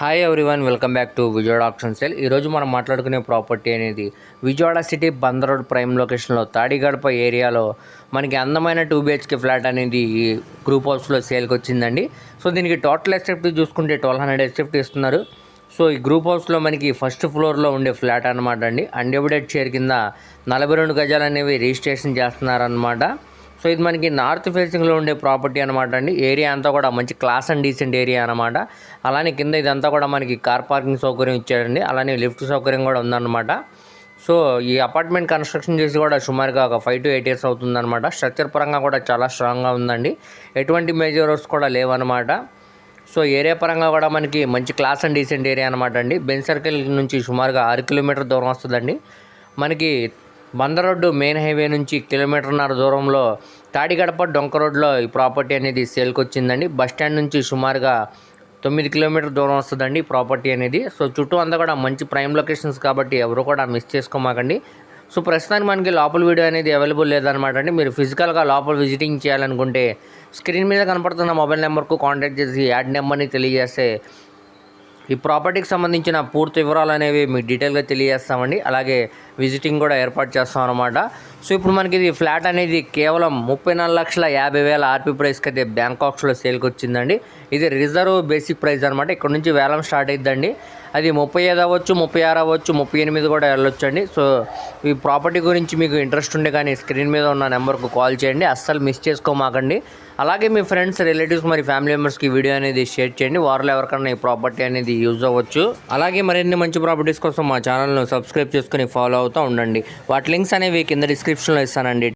Hi everyone welcome back to Vijayawada option sell ఈరోజు మనం మాట్లాడుకునే ప్రాపర్టీ అనేది Vijayawada city bund road prime లొకేషన్లో తాడిగడప ఏరియాలో మనకి అందమైన టూ బిహెచ్కే ఫ్లాట్ అనేది ఈ గ్రూప్ హౌస్లో సేల్కి వచ్చిందండి. సో దీనికి టోటల్ ఎక్సెప్ట్ చూసుకుంటే ట్వెల్వ్ హండ్రెడ్ ఎక్సెప్ట్ ఇస్తున్నారు. సో ఈ గ్రూప్ హౌస్లో మనకి ఫస్ట్ ఫ్లోర్లో ఉండే ఫ్లాట్ అనమాట అండి. అన్డివిడెడ్ షేర్ కింద నలభై రెండు గజాలు అనేవి రిజిస్ట్రేషన్ చేస్తున్నారనమాట సో ఇది మనకి నార్త్ ఫేసింగ్లో ఉండే ప్రాపర్టీ అనమాట అండి. ఏరియా అంతా కూడా మంచి క్లాస్ అండ్ డీసెంట్ ఏరియా అనమాట అలానే కింద ఇదంతా కూడా మనకి కార్ పార్కింగ్ సౌకర్యం ఇచ్చాడండి. అలానే లిఫ్ట్ సౌకర్యం కూడా ఉందన్నమాట. సో ఈ అపార్ట్మెంట్ కన్స్ట్రక్షన్ చేసి కూడా సుమారుగా ఒక ఫైవ్ టు ఎయిట్ ఇయర్స్ అవుతుందన్నమాట. స్ట్రక్చర్ పరంగా కూడా చాలా స్ట్రాంగ్గా ఉందండి. ఎటువంటి మేజర్ రోడ్స్ కూడా లేవన్నమాట. సో ఏరియా పరంగా కూడా మనకి మంచి క్లాస్ అండ్ డీసెంట్ ఏరియా అనమాట అండి. బెన్ సర్కిల్ నుంచి సుమారుగా ఆరు కిలోమీటర్ దూరం వస్తుందండి. మనకి బందరోడ్డు మెయిన్ హైవే నుంచి కిలోమీటర్న్నర దూరంలో తాడిగడప డొంక రోడ్లో ఈ ప్రాపర్టీ అనేది సేల్కి వచ్చిందండి బస్ స్టాండ్ నుంచి సుమారుగా తొమ్మిది కిలోమీటర్ దూరం వస్తుందండి ప్రాపర్టీ అనేది. సో చుట్టూ అంతా కూడా మంచి ప్రైమ్ లొకేషన్స్ కాబట్టి ఎవరు కూడా మిస్ చేసుకోమాకండి. సో ప్రస్తుతానికి మనకి లోపల వీడియో అనేది అవైలబుల్ లేదనమాట అండి. మీరు ఫిజికల్గా లోపల విజిటింగ్ చేయాలనుకుంటే స్క్రీన్ మీద కనపడుతున్న మొబైల్ నెంబర్కు కాంటాక్ట్ చేసి యాడ్ నెంబర్ని తెలియజేస్తే ఈ ప్రాపర్టీకి సంబంధించిన పూర్తి వివరాలు అనేవి మీకు డీటెయిల్గా తెలియజేస్తామండి. అలాగే విజిటింగ్ కూడా ఏర్పాటు చేస్తాం అనమాట సో ఇప్పుడు మనకి ఇది ఫ్లాట్ అనేది కేవలం ముప్పై నాలుగు లక్షల యాభై వేల ఆర్పీ ప్రైస్కి అయితే బ్యాంకాక్స్లో సేల్కి వచ్చిందండి. ఇది రిజర్వ్ బేసిక్ ప్రైస్ అనమాట ఇక్కడ నుంచి వేలం స్టార్ట్ అయిద్దండి. అది ముప్పై ఐదు అవ్వచ్చు ముప్పై ఆరు అవ్వచ్చు ముప్పై ఎనిమిది కూడా వెళ్ళొచ్చు అండి సో ఈ ప్రాపర్టీ గురించి మీకు ఇంట్రెస్ట్ ఉండే కానీ స్క్రీన్ మీద ఉన్న నెంబర్కు కాల్ చేయండి. అస్సలు మిస్ చేసుకోమాకండి. అలాగే మీ ఫ్రెండ్స్ రిలేటివ్స్ మరి ఫ్యామిలీ మెంబర్స్కి వీడియో అనేది షేర్ చేయండి. వారిలో ఎవరికైనా ఈ ప్రాపర్టీ అనేది యూజ్ అవ్వచ్చు. అలాగే మరిన్ని మంచి ప్రాపర్టీస్ కోసం మా ఛానల్ను సబ్స్క్రైబ్ చేసుకుని ఫాలో అవుతూ ఉండండి. వాటి లింక్స్ అనేవి కింద డిస్క్రిప్షన్లో ఇస్తానండి.